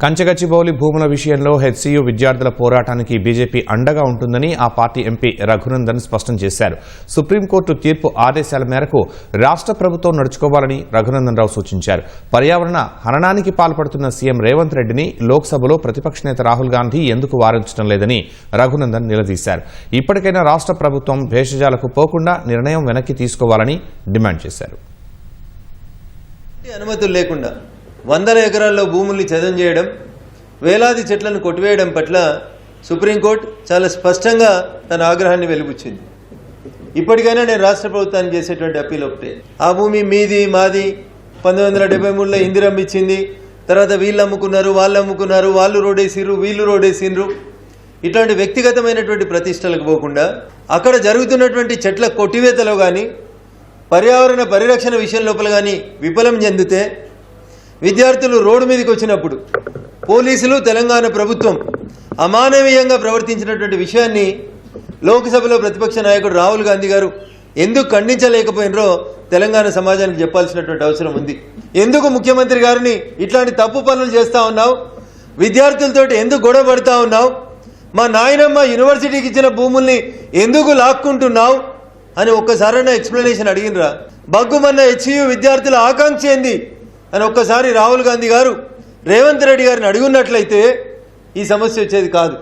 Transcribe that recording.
కంచగచ్చిబౌలి భూముల విషయంలో హెచ్సియు విద్యార్థుల పోరాటానికి బీజేపీ అండగా ఉంటుందని ఆ పార్టీ ఎంపీ రఘునందన్ స్పష్టం చేశారు. సుప్రీంకోర్టు తీర్పు ఆదేశాల మేరకు రాష్ట్ర ప్రభుత్వం నడుచుకోవాలని రఘునందన్ రావు సూచించారు. పర్యావరణ హననానికి పాల్పడుతున్న సీఎం రేవంత్ రెడ్డిని లోక్సభలో ప్రతిపక్ష నేత రాహుల్ గాంధీ ఎందుకు వారించడం లేదని రఘునందన్ నిలదీశారు. ఇప్పటికైనా రాష్ట్ర ప్రభుత్వం భేషజాలకు పోకుండా నిర్ణయం వెనక్కి తీసుకోవాలని డిమాండ్ చేశారు. అనుమతులు లేకుండా వందల ఎకరాల్లో భూముల్ని చదం చేయడం వేలాది చెట్లను కొట్టివేయడం పట్ల సుప్రీంకోర్టు చాలా స్పష్టంగా తన ఆగ్రహాన్ని వెలిపుచ్చింది ఇప్పటికైనా నేను రాష్ట్ర ప్రభుత్వాన్ని చేసేటువంటి అప్పీల్ ఒకటే. ఆ భూమి మీది మాది పంతొమ్మిది వందల డెబ్బై మూడులో ఇందిరమ్మ ఇచ్చింది. తర్వాత వీళ్ళు అమ్ముకున్నారు వాళ్ళు అమ్ముకున్నారు వాళ్ళు రోడేసిర్రు వీళ్ళు రోడేసిండ్రు ఇట్లాంటి వ్యక్తిగతమైనటువంటి ప్రతిష్టలకు పోకుండా అక్కడ జరుగుతున్నటువంటి చెట్ల కొట్టివేతలో కానీ పర్యావరణ పరిరక్షణ విషయం లోపల కానీ విఫలం చెందితే విద్యార్థులు రోడ్డు మీదకి వచ్చినప్పుడు పోలీసులు తెలంగాణ ప్రభుత్వం అమానవీయంగా ప్రవర్తించినటువంటి విషయాన్ని లోక్సభలో ప్రతిపక్ష నాయకుడు రాహుల్ గాంధీ గారు ఎందుకు ఖండించలేకపోయినరో తెలంగాణ సమాజానికి చెప్పాల్సినటువంటి అవసరం ఉంది. ఎందుకు ముఖ్యమంత్రి గారిని ఇట్లాంటి తప్పు పనులు చేస్తా ఉన్నావు? విద్యార్థులతోటి ఎందుకు గొడవ పడుతా ఉన్నావు? మా నాయనమ్మ యూనివర్సిటీకి ఇచ్చిన భూముల్ని ఎందుకు లాక్కుంటున్నావు? అని ఒక్కసారైనా ఎక్స్ప్లెనేషన్ అడిగినరా? బగ్గుమన్న హెచ్యు విద్యార్థుల ఆకాంక్ష ఏంది? అని ఒక్కసారి రాహుల్ గాంధీ గారు రేవంత్ రెడ్డి గారిని అడుగున్నట్లయితే ఈ సమస్య వచ్చేది కాదు.